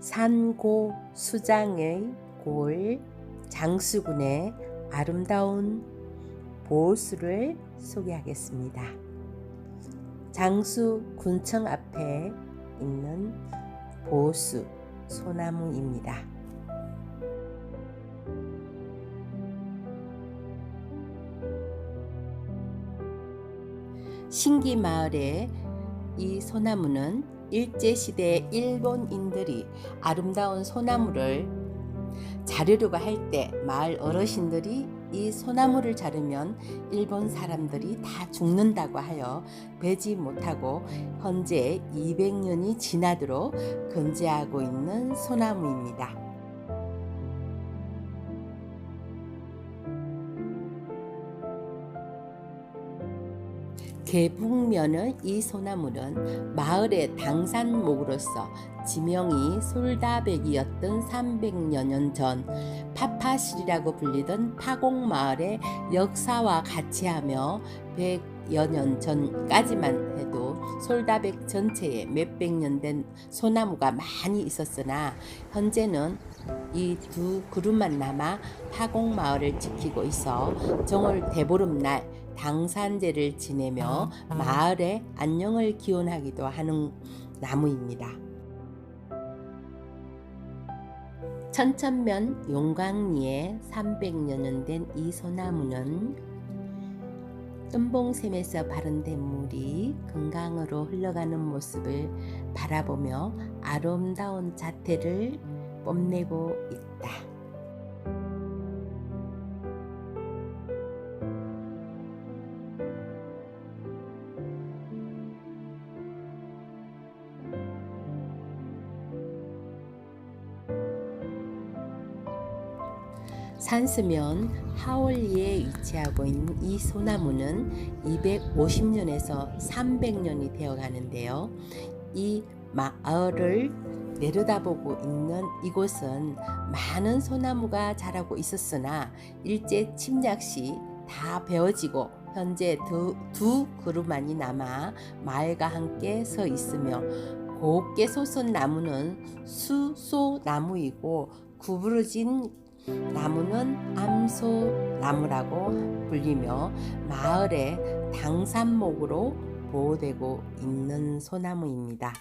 산고 수장의 골 장수군의 아름다운 보호수를 소개하겠습니다. 장수 군청 앞에 있는 보호수 소나무입니다. 신기 마을의 이 소나무는 일제시대 일본인들이 아름다운 소나무를 자르려고 할 때 마을 어르신들이 이 소나무를 자르면 일본 사람들이 다 죽는다고 하여 베지 못하고 현재 200년이 지나도록 건재하고 있는 소나무입니다. 개북면의 이 소나무는 마을의 당산목으로서 지명이 솔다백이었던 300여 년 전 파파실이라고 불리던 파곡마을의 역사와 같이하며 100여 년 전까지만 해도 솔다백 전체에 몇백 년 된 소나무가 많이 있었으나 현재는 이 두 그룹만 남아 파곡마을을 지키고 있어 정월 대보름날 당산제를 지내며 마을의 안녕을 기원하기도 하는 나무입니다. 천천면 용광리에 300여 년 된 이 소나무는 뜸봉샘에서 발현된 물이 금강으로 흘러가는 모습을 바라보며 아름다운 자태를 뽐내고 있다. 산스면 하월리에 위치하고 있는 이 소나무는 250년에서 300년이 되어 가는데요. 이 마을을 내려다보고 있는 이곳은 많은 소나무가 자라고 있었으나 일제 침략 시 다 베어지고 현재 두, 두 그루만이 남아 마을과 함께 서 있으며 곱게 솟은 나무는 수소나무이고 구부러진 나무는 암소나무라고 불리며 마을의 당산목으로 보호되고 있는 소나무입니다.